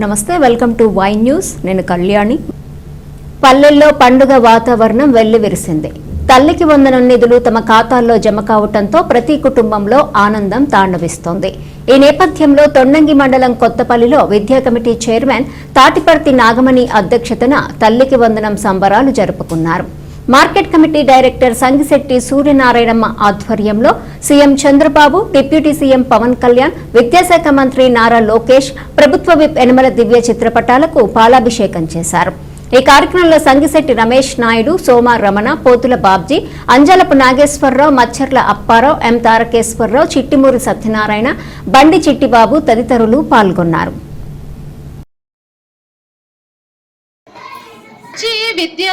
నమస్తే welcome to Y news. నేను కళ్యాణి. పల్లెల్లో పండుగ వాతావరణం వెల్లివిరిసింది. తల్లికి వందనం నిధులు తమ ఖాతాల్లో జమ కావటంతో ప్రతి కుటుంబంలో ఆనందం తాండవిస్తోంది. ఈ నేపథ్యంలో తొండంగి మండలం కొత్తపల్లిలో విద్యా కమిటీ చైర్మన్ తాటిపర్తి నాగమణి అధ్యక్షతన తల్లికి వందనం సంబరాలు జరుపుకున్నారు. Market committee director Sangishetti Suryanarayanamma ఆధ్వర్యంలో CM Chandrababu deputy CM Pawan Kalyan విద్యాశాఖ మంత్రి నారా లోకేష్ ప్రభుత్వ విప్ యనమల దివ్య చిత్రపటాలకు పాలాభిషేకం చేశారు. ఈ కార్యక్రమంలో సంగిశెట్టి రమేష్ నాయుడు సోమ రమణ పోతుల బాబ్జీ అంజలపు నాగేశ్వరరావు మచ్చర్ల అప్పారావు ఎం తారకేశ్వరరావు చిట్టిమూరి సత్యనారాయణ బండి చిట్టిబాబు తదితరులు పాల్గొన్నారు. విద్య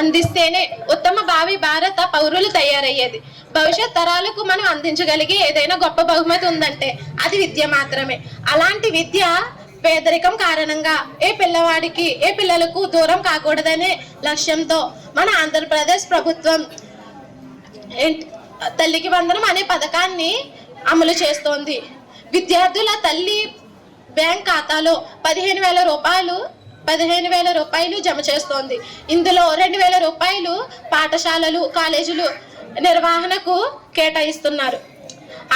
అందిస్తేనే ఉత్తమ భావి భారత పౌరులు తయారయ్యేది. భవిష్యత్ తరాలకు మనం అందించగలిగే ఏదైనా గొప్ప బహుమతి ఉందంటే అది విద్య మాత్రమే. అలాంటి విద్య పేదరికం కారణంగా ఏ పిల్లవాడికి ఏ పిల్లలకు దూరం కాకూడదనే లక్ష్యంతో మన ఆంధ్రప్రదేశ్ ప్రభుత్వం తల్లికి వందనం అనే పథకాన్ని అమలు చేస్తోంది. విద్యార్థుల తల్లి బ్యాంక్ ఖాతాలో పదిహేను వేల రూపాయలు పదిహేను వేల రూపాయలు జమ చేస్తోంది. ఇందులో రెండు వేల రూపాయలు పాఠశాలలు కాలేజీలు నిర్వహణకు కేటాయిస్తున్నారు.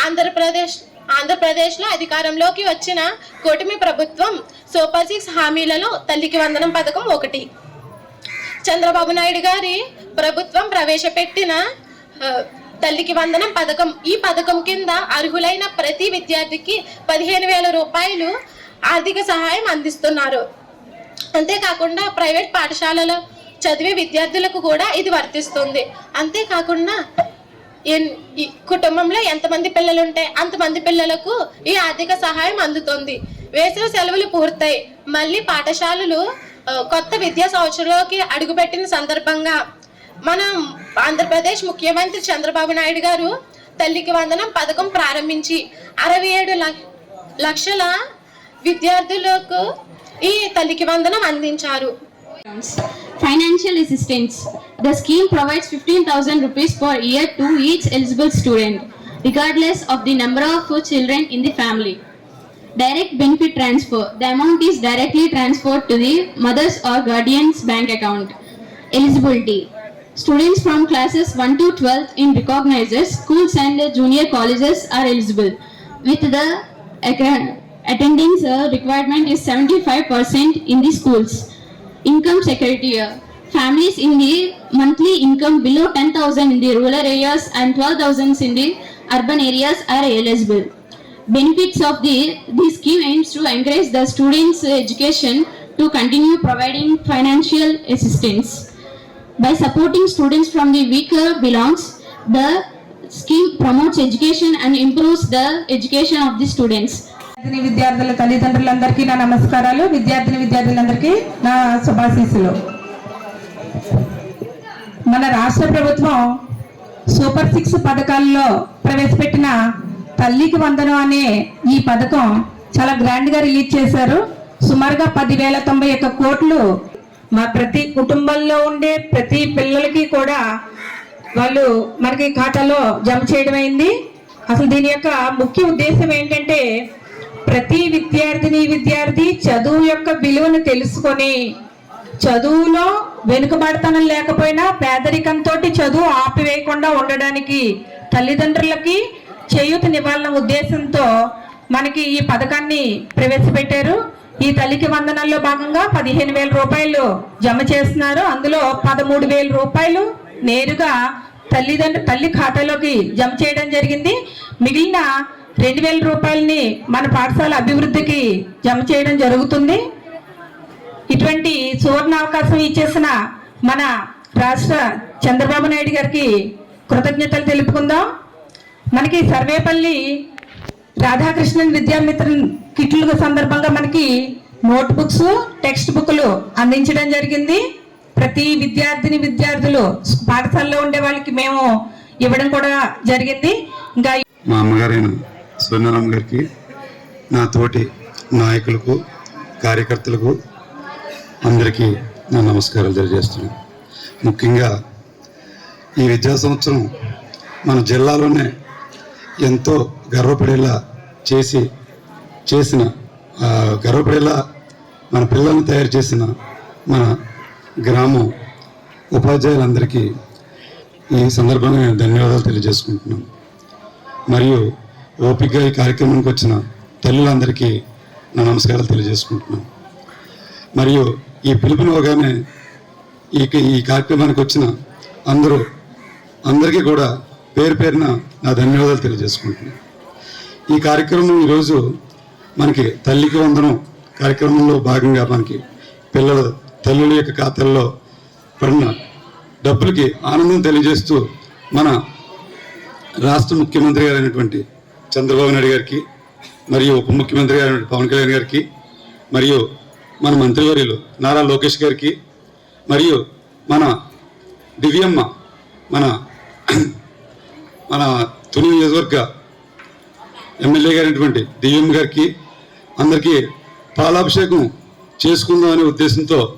ఆంధ్రప్రదేశ్ ఆంధ్రప్రదేశ్లో అధికారంలోకి వచ్చిన కూటమి ప్రభుత్వం సూపర్ సిక్స్ హామీలలో తల్లికి వందనం పథకం ఒకటి. చంద్రబాబు నాయుడు గారి ప్రభుత్వం ప్రవేశపెట్టిన తల్లికి వందనం పథకం. ఈ పథకం కింద అర్హులైన ప్రతి విద్యార్థికి పదిహేను వేల రూపాయలు ఆర్థిక సహాయం అందిస్తున్నారు. అంతేకాకుండా ప్రైవేట్ పాఠశాలలో చదివే విద్యార్థులకు కూడా ఇది వర్తిస్తుంది. అంతేకాకుండా ఎన్- ఈ కుటుంబంలో ఎంతమంది పిల్లలు ఉంటే అంతమంది పిల్లలకు ఈ ఆర్థిక సహాయం అందుతుంది. వేసవి సెలవులు పూర్తయి. మళ్ళీ పాఠశాలలు కొత్త విద్యా సంవత్సరంలోకి అడుగుపెట్టిన సందర్భంగా మనం ఆంధ్రప్రదేశ్ ముఖ్యమంత్రి చంద్రబాబు నాయుడు గారు తల్లికి వందనం పథకం ప్రారంభించి అరవై ఏడు లక్ష- లక్షల విద్యార్థులకు ఈ తల్లికి వందనం అందించారు. Financial assistance the scheme provides fifteen thousand rupees for year to each eligible student regardless of the number of children in the family direct benefit transfer the amount is directly transfer to the mothers or guardians bank account eligibility students from classes one to twelfth in recognizers schools and junior colleges are eligible with the attendance uh, requirement is 75% in the schools. Income security. uh, Families in the monthly income below 10,000 in the rural areas and 12,000 in the urban areas are eligible. Benefits of the this scheme aims to encourage the students' education to continue providing financial assistance. By supporting students from the weaker belongs, the scheme promotes education and improves the education of the students. విద్యార్థిని విద్యార్థుల తల్లిదండ్రులందరికీ నా నమస్కారాలు. విద్యార్థిని విద్యార్థులందరికీ నా శుభాశీస్సులు. మన రాష్ట్ర ప్రభుత్వం సూపర్ సిక్స్ పథకాల్లో ప్రవేశపెట్టిన తల్లికి వందనం అనే ఈ పథకం చాలా గ్రాండ్గా రిలీజ్ చేశారు. సుమారుగా పదివేల తొంభై ఒక్క కోట్లు మా ప్రతి కుటుంబంలో ఉండే ప్రతి పిల్లలకి కూడా వాళ్ళు మనకి ఖాతాలో జమ చేయడం అయింది అసలు దీని యొక్క ముఖ్య ఉద్దేశం ఏంటంటే ప్రతి విద్యార్థిని విద్యార్థి చదువు యొక్క విలువను తెలుసుకొని చదువులో వెనుకబడతనం లేకపోయినా పేదరికంతో చదువు ఆపివేయకుండా ఉండడానికి తల్లిదండ్రులకి చేయూతనివ్వాలన్న ఉద్దేశంతో మనకి ఈ పథకాన్ని ప్రవేశపెట్టారు. ఈ తల్లికి వందనల్లో భాగంగా పదిహేను వేల రూపాయలు జమ చేస్తున్నారు. అందులో పదమూడు వేల రూపాయలు నేరుగా తల్లిదండ్రు తల్లి ఖాతాలోకి జమ చేయడం జరిగింది. మిగిలిన రెండు వేల రూపాయలని మన పాఠశాల అభివృద్ధికి జమ చేయడం జరుగుతుంది. ఇటువంటి సువర్ణ అవకాశం ఇచ్చేసిన మన రాష్ట్ర చంద్రబాబు నాయుడు గారికి కృతజ్ఞతలు తెలుపుకుందాం. మనకి సర్వేపల్లి రాధాకృష్ణన్ విద్యామిత్రన్ కిట్ల సందర్భంగా మనకి నోట్ బుక్స్ టెక్స్ట్ బుక్లు అందించడం జరిగింది. ప్రతి విద్యార్థిని విద్యార్థులు పాఠశాలలో ఉండే వాళ్ళకి మేము ఇవ్వడం కూడా జరిగింది. ఇంకా మా అమ్మగారు స్వర్ణరామ్ గారికి నా తోటి నాయకులకు కార్యకర్తలకు అందరికీ నా నమస్కారాలు తెలియజేస్తున్నాను. ముఖ్యంగా ఈ విద్యా సంవత్సరం మన జిల్లాలోనే ఎంతో గర్వపడేలా చేసి చేసిన గర్వపడేలా మన పిల్లల్ని తయారు చేసిన మన గ్రామం ఉపాధ్యాయులందరికీ ఈ సందర్భంగా నేను ధన్యవాదాలు తెలియజేసుకుంటున్నాను. మరియు ఓపికగా ఈ కార్యక్రమానికి వచ్చిన తల్లులందరికీ నా నమస్కారాలు తెలియజేసుకుంటున్నాను. మరియు ఈ పిలుపునివ్వగానే ఈ ఈ కార్యక్రమానికి వచ్చిన అందరూ అందరికీ కూడా పేరు పేరున నా ధన్యవాదాలు తెలియజేసుకుంటున్నాను. ఈ కార్యక్రమం ఈరోజు మనకి తల్లికి వందనం కార్యక్రమంలో భాగంగా మనకి పిల్లల తల్లుల యొక్క ఖాతాల్లో పడిన డబ్బులకి ఆనందం తెలియజేస్తూ మన రాష్ట్ర ముఖ్యమంత్రి గారైనటువంటి చంద్రబాబు నాయుడు గారికి మరియు ఉప ముఖ్యమంత్రి గారి పవన్ కళ్యాణ్ గారికి మరియు మన మంత్రివర్యులు నారా లోకేష్ గారికి మరియు మన దివ్యమ్మ మన మన తుని నియోజకవర్గ ఎమ్మెల్యే గారైనటువంటి దివ్యమ్మ గారికి అందరికీ పాలాభిషేకం చేసుకుందాం అనే ఉద్దేశంతో